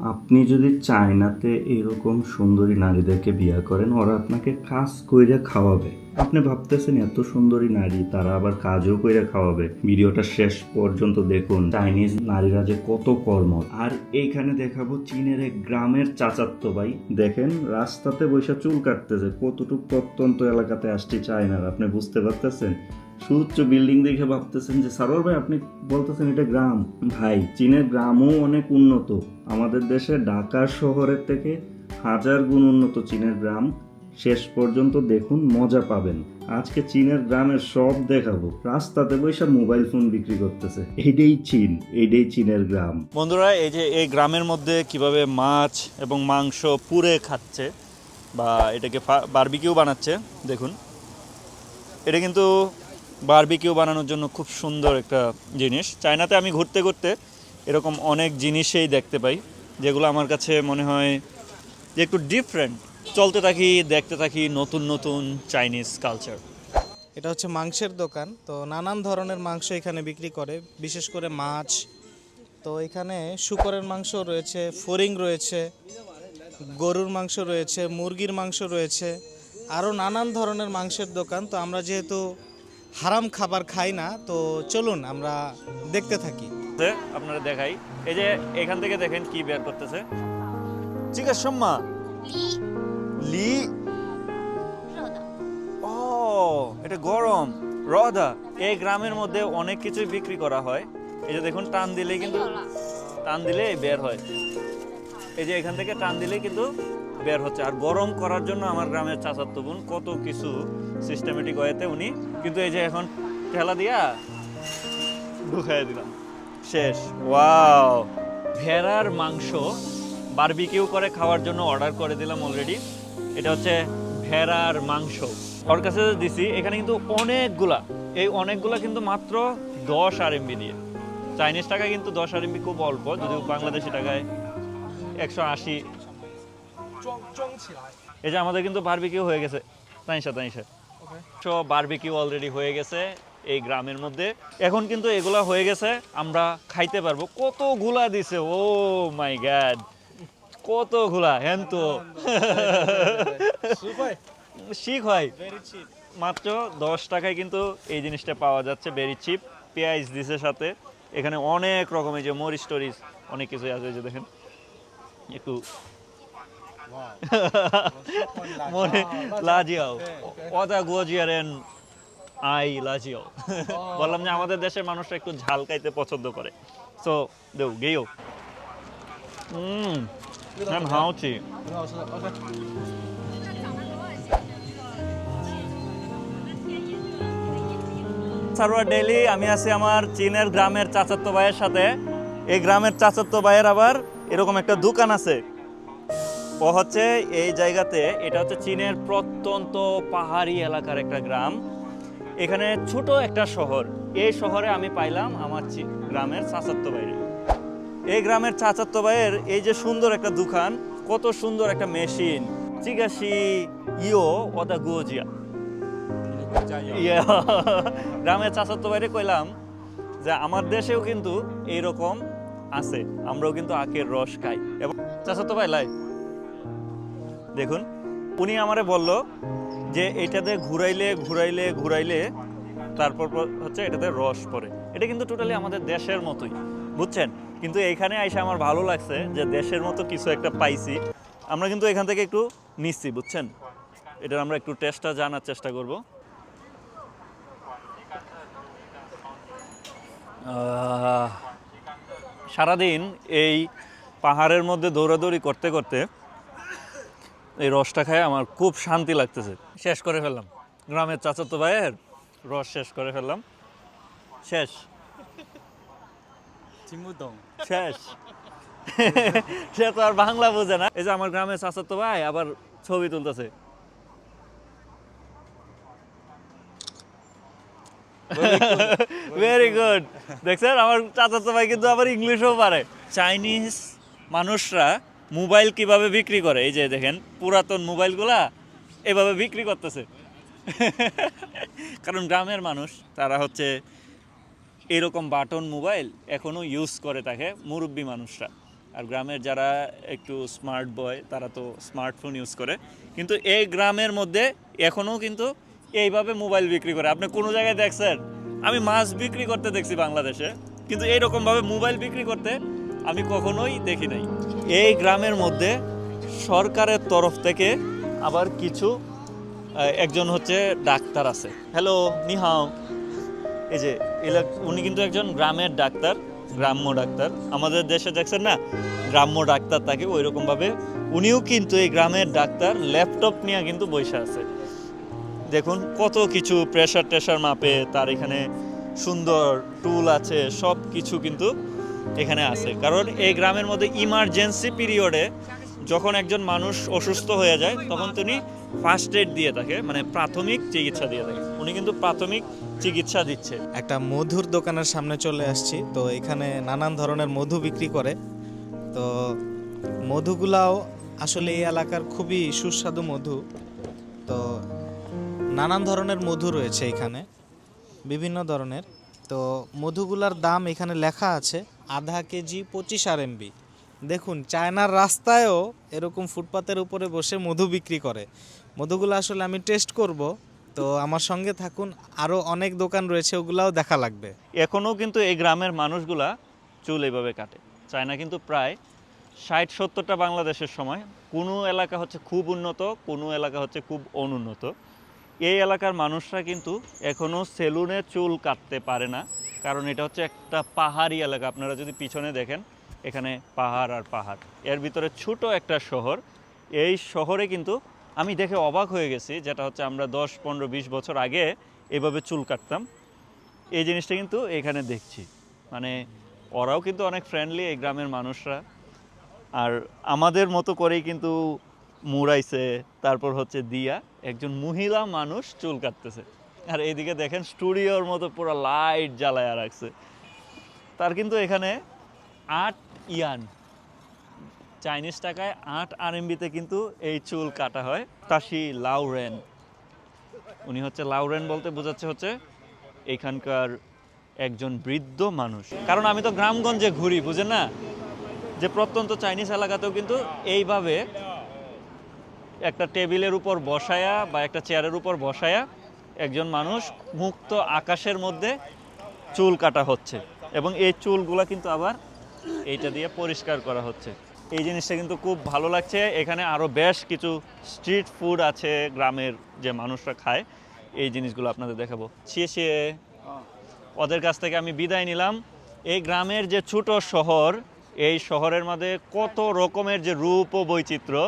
আপনি যদি চায়নাতে এরকম সুন্দরী নারীদেরকে বিয়ে করেন, ওরা আপনাকে কাজ কইরা খাওয়াবে। আপনি ভাবতেছেন এত সুন্দরী নারী, তারা আবার কাজও কইরা খাওয়াবে। ভিডিওটা শেষ পর্যন্ত দেখুন। চাইনিজ নারীরা যে কত কর্ম। আর এইখানে দেখাবো চীনের এক গ্রামের চাচাত্ত ভাই। দেখেন, রাস্তাতে বৈশা চুল কাটতেছে। কতটুক প্রত্যন্ত এলাকাতে আসছে চায়নার, আপনি বুঝতে পারতেছেন? সুউচ্চ বিল্ডিং দেখে ভাবতেছেন যে সারোর ভাই, আপনি বলতেছেন এটা গ্রাম। ভাই, চীনের গ্রামও অনেক উন্নত। আমাদের দেশে ঢাকা শহরের থেকে হাজার গুণ উন্নত চীনের গ্রাম। শেষ পর্যন্ত দেখুন, মজা পাবেন। আজকে চীনের গ্রামের সব দেখাবো। রাস্তাতে বৈশা মোবাইল ফোন বিক্রি করতেছে। এইটাই চীন এইটাই চীনের গ্রাম। বন্ধুরা, এই যে এই গ্রামের মধ্যে কীভাবে মাছ এবং মাংস পুড়ে খাচ্ছে বা এটাকে বারবিকিউ বানাচ্ছে, দেখুন। এটা কিন্তু বারবিকিউ বানানোর জন্য খুব সুন্দর একটা জিনিস। চায়নাতে আমি ঘুরতে ঘুরতে এরকম অনেক জিনিসেই দেখতে পাই, যেগুলো আমার কাছে মনে হয় যে একটু ডিফারেন্ট চলতে থাকি, দেখতে থাকি নতুন নতুন চাইনিজ কালচার এটা হচ্ছে মাংসের দোকান, তো নানান ধরনের মাংস এখানে বিক্রি করে, বিশেষ করে মাছ। তো এখানে শুকরের মাংস রয়েছে, ফরিং রয়েছে, গরুর মাংস রয়েছে, মুরগির মাংস রয়েছে, আরও নানান ধরনের মাংসের দোকান। তো আমরা যেহেতু হারাম খাবার খাই না তো চলুন আমরা দেখতে থাকি। আপনারা দেখাই। এই যে এখান থেকে দেখেন কি বের করতেছে। সম্মা। লি। ও এটা গরম। রদা। এই গ্রামের মধ্যে অনেক কিছুই বিক্রি করা হয়। এই যে দেখুন টান দিলেই কিন্তু টান দিলেই বের হয়। এই যে এখান থেকে টান দিলেই কিন্তু বের হচ্ছে। আর গরম করার জন্য আমার গ্রামের চাচাতো বোন কত কিছু সিস্টেমেটিক ওয়েতে উনি। কিন্তু এই যে এখন ঠেলা দিয়া ঢুকাই দিলাম। শেষ। ওয়াও ভেড়ার মাংস বারবিকিউ করে খাওয়ার জন্য অর্ডার করে দিলাম অলরেডি এটা হচ্ছে ভেড়ার মাংস। ওর কাছে দিছি, এখানে কিন্তু অনেকগুলা। এই অনেকগুলা কিন্তু মাত্র দশ আর এমবি দিয়ে। চাইনিজ টাকা কিন্তু দশ আর এমবি খুব অল্প, যদিও বাংলাদেশি টাকায় একশো আশি এই যে আমাদের কিন্তু বারবিকিউ হয়ে গেছে। তাইসা তাইসা সো বারবিকিউ অলরেডি হয়ে গেছে এই গ্রামের মধ্যে। এখন কিন্তু এগুলা হয়ে গেছে আমরা খাইতে পারব। কত কতগুলা দিছে ও মাই গ্যাড কত কতগুলা হেন তো। শিখ হয়। মাত্র দশ টাকায় কিন্তু এই জিনিসটা পাওয়া যাচ্ছে ভেরি চিপ পেঁয়াজ দিছে সাথে। এখানে অনেক রকমের যে মরিচ টরিচ অনেক কিছু আছে যে দেখেন। একটু মনে লাজিয়াও আই লাজিয়াও বললাম যে আমাদের দেশের মানুষরা একটু ঝাল খাইতে পছন্দ করে। সো দেউ গেও হুম হাউচি। সারোয়ার ডেলি আমি আছি আমার চীনের গ্রামের চাচাত্ত ভাইয়ের সাথে। এই গ্রামের চাচাত্ত ভাইয়ের আবার এরকম একটা দোকান আছে। ও হচ্ছে এই জায়গাতে, এটা হচ্ছে চীনের প্রত্যন্ত পাহাড়ি এলাকার একটা গ্রাম। এখানে ছোট একটা শহর। এই শহরে আমি পাইলাম আমার গ্রামের চাচাতো বাইরে এই গ্রামের চাচাতো ভাইয়ের এই যে সুন্দর একটা দোকান, কত সুন্দর একটা মেশিন। চিগাশি ইও ওদা গুজিয়া। ইয়া। গ্রামের চাচাতো বাইরে কইলাম যে, আমার দেশেও কিন্তু এইরকম আছে। আমরাও কিন্তু আখের রস খাই। এবং চাচাতো ভাই, লাই দেখুন, উনি আমারে বলল যে এটাতে ঘুরাইলে ঘুরাইলে ঘুরাইলে তারপর হচ্ছে এটাতে রস পড়ে। এটা কিন্তু টোটালি আমাদের দেশের মতোই, বুঝছেন? কিন্তু এখানে আইসা আমার ভালো লাগছে যে দেশের মতো কিছু একটা পাইছি। আমরা কিন্তু এখান থেকে একটু নিচ্ছি, বুঝছেন? এটার আমরা একটু টেস্টটা জানার চেষ্টা করব। সারাদিন এই পাহাড়ের মধ্যে দৌড়াদৌড়ি করতে করতে এই রসটা খায় আমার খুব শান্তি লাগতেছে। শেষ করে ফেললাম। গ্রামের চাচাতো ভাইয়ের রস শেষ করে ফেললাম। শেষ। শেষ। সে তো আর বাংলা বোঝে না। এই যে আমার গ্রামের চাচাতো ভাই আবার ছবি তুলতেছে। ভেরি গুড দেখছেন? আমার চাচাতো ভাই কিন্তু আবার ইংলিশও পারে। চাইনিজ মানুষরা মোবাইল কীভাবে বিক্রি করে? এই যে দেখেন, পুরাতন মোবাইলগুলা এভাবে বিক্রি করতেছে। কারণ গ্রামের মানুষ, তারা হচ্ছে এরকম বাটন মোবাইল এখনও ইউজ করে থাকে মুরব্বী মানুষরা। আর গ্রামের যারা একটু স্মার্ট বয় তারা তো স্মার্টফোন ইউজ করে। কিন্তু এই গ্রামের মধ্যে এখনও কিন্তু এইভাবে মোবাইল বিক্রি করে। আপনি কোনো জায়গায় দেখছেন, আমি মাছ বিক্রি করতে দেখছি বাংলাদেশে, কিন্তু এইরকমভাবে মোবাইল বিক্রি করতে আমি কখনোই দেখি নাই। এই গ্রামের মধ্যে সরকারের তরফ থেকে আবার কিছু একজন হচ্ছে ডাক্তার আছে। হ্যালো নিহাও। এই যে উনি কিন্তু একজন গ্রামের ডাক্তার, গ্রাম্য ডাক্তার। আমাদের দেশে দেখছেন না, গ্রাম্য ডাক্তার তাকে ওই রকমভাবে উনিও কিন্তু এই গ্রামের ডাক্তার, ল্যাপটপ নিয়ে কিন্তু বসে আছে। দেখুন কত কিছু প্রেশার টেশার মাপে, তার এখানে সুন্দর টুল আছে সব কিছু কিন্তু এখানে আছে। কারণ এই গ্রামের মধ্যে ইমার্জেন্সি পিরিয়ডে যখন একজন মানুষ অসুস্থ হয়ে যায়, তখন তিনি ফার্স্ট এড দিয়ে থাকে মানে প্রাথমিক চিকিৎসা দিয়ে থাকে। উনি কিন্তু প্রাথমিক চিকিৎসা দিচ্ছে। একটা মধুর দোকানের সামনে চলে আসছি। তো এখানে নানান ধরনের মধু বিক্রি করে। তো মধুগুলাও আসলে এই এলাকার খুবই সুস্বাদু মধু। তো নানান ধরনের মধু রয়েছে এখানে, বিভিন্ন ধরনের। তো মধুগুলার দাম এখানে লেখা আছে। আধা কেজি পঁচিশ আর এমবি দেখুন, চায়নার রাস্তায়ও এরকম ফুটপাতের উপরে বসে মধু বিক্রি করে। মধুগুলো আসলে আমি টেস্ট করব, তো আমার সঙ্গে থাকুন, আরও অনেক দোকান রয়েছে, ওগুলাও দেখা লাগবে। এখনও কিন্তু এই গ্রামের মানুষগুলা চুল এইভাবে কাটে। চায়না কিন্তু প্রায় ষাট, সত্তরটা বাংলাদেশের সময়। কোনো এলাকা হচ্ছে খুব উন্নত, কোনো এলাকা হচ্ছে খুব অনুন্নত। এই এলাকার মানুষরা কিন্তু এখনও সেলুনে চুল কাটতে পারে না। কারণ এটা হচ্ছে একটা পাহাড়ি এলাকা। আপনারা যদি পিছনে দেখেন, এখানে পাহাড় আর পাহাড়। এর ভিতরে ছোট একটা শহর। এই শহরে কিন্তু আমি দেখে অবাক হয়ে গেছি, যেটা হচ্ছে আমরা দশ, পনেরো, বিশ বছর আগে এভাবে চুল কাটতাম। এই জিনিসটা কিন্তু এখানে দেখছি। মানে ওরাও কিন্তু অনেক ফ্রেন্ডলি এই গ্রামের মানুষরা। আর আমাদের মতো করেই কিন্তু মুড়াইছে, তারপর হচ্ছে দিয়া। একজন মহিলা মানুষ চুল কাটতেছে। আর এইদিকে দেখেন স্টুডিওর মতো পুরো লাইট জ্বালায়া রাখছে। তার কিন্তু এখানে আট ইয়ান। চাইনিজ টাকায় আট আরএমবিতে কিন্তু এই চুল কাটা হয়। তাসি লাউরেন। উনি হচ্ছে লাউরেন বলতে বোঝাচ্ছে হচ্ছে এখানকার একজন বৃদ্ধ মানুষ। কারণ আমি তো গ্রামগঞ্জে ঘুরি, বুঝেন না? যে প্রত্যন্ত চাইনিজ এলাকাতেও কিন্তু এইভাবে একটা টেবিলের উপর বসায়া বা একটা চেয়ারের উপর বসায়া একজন মানুষ মুক্ত আকাশের মধ্যে চুল কাটা হচ্ছে এবং এই চুলগুলা কিন্তু আবার এইটা দিয়ে পরিষ্কার করা হচ্ছে। এই জিনিসটা কিন্তু খুব ভালো লাগছে। এখানে আরও বেশ কিছু স্ট্রিট ফুড আছে গ্রামের যে মানুষরা খায়। এই জিনিসগুলো আপনাদের দেখাবো। ছিয়ে। ওদের কাছ থেকে আমি বিদায় নিলাম। এই গ্রামের যে ছোট শহর, এই শহরের মধ্যে কত রকমের যে রূপ ও বৈচিত্র্য